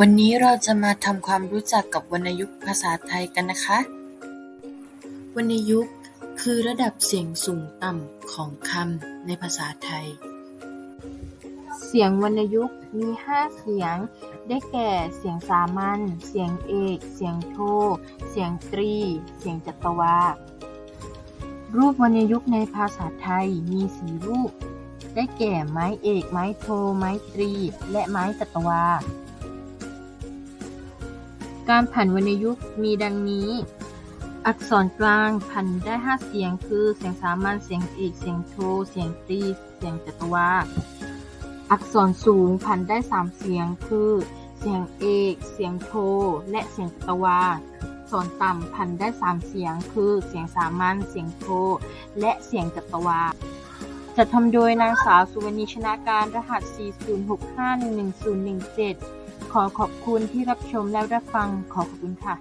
วันนี้เราจะมาทำความรู้จักกับวรรณยุกต์ภาษาไทยกันนะคะ วรรณยุกต์คือระดับเสียงสูงต่ำของคำในภาษาไทย เสียงวรรณยุกต์มี 5 เสียง ได้แก่ เสียงสามัญ เสียงเอก เสียงโท เสียงตรี เสียงจัตวา รูปวรรณยุกต์ในภาษาไทยมีสีรูป ได้แก่ไม้เอก ไม้โท ไม้ตรี และไม้จัตวา การผันวรรณยุกต์มีดังนี้ อักษรกลางผันได้ 5 เสียง คือ เสียงสามัญ เสียงเอก เสียงโท เสียงตรี เสียงจัตวา อักษรสูงผันได้ 3 เสียง คือ เสียงเอก เสียงโท และเสียงจัตวาอักษรต่ำผันได้ 3 เสียง คือ เสียงสามัญ เสียงโท และเสียงจัตวา จัดทำโดยนางสาวสุวรรณีชนาการรหัส 40651017 ขอขอบคุณที่รับชมและรับฟัง ขอขอบคุณค่ะ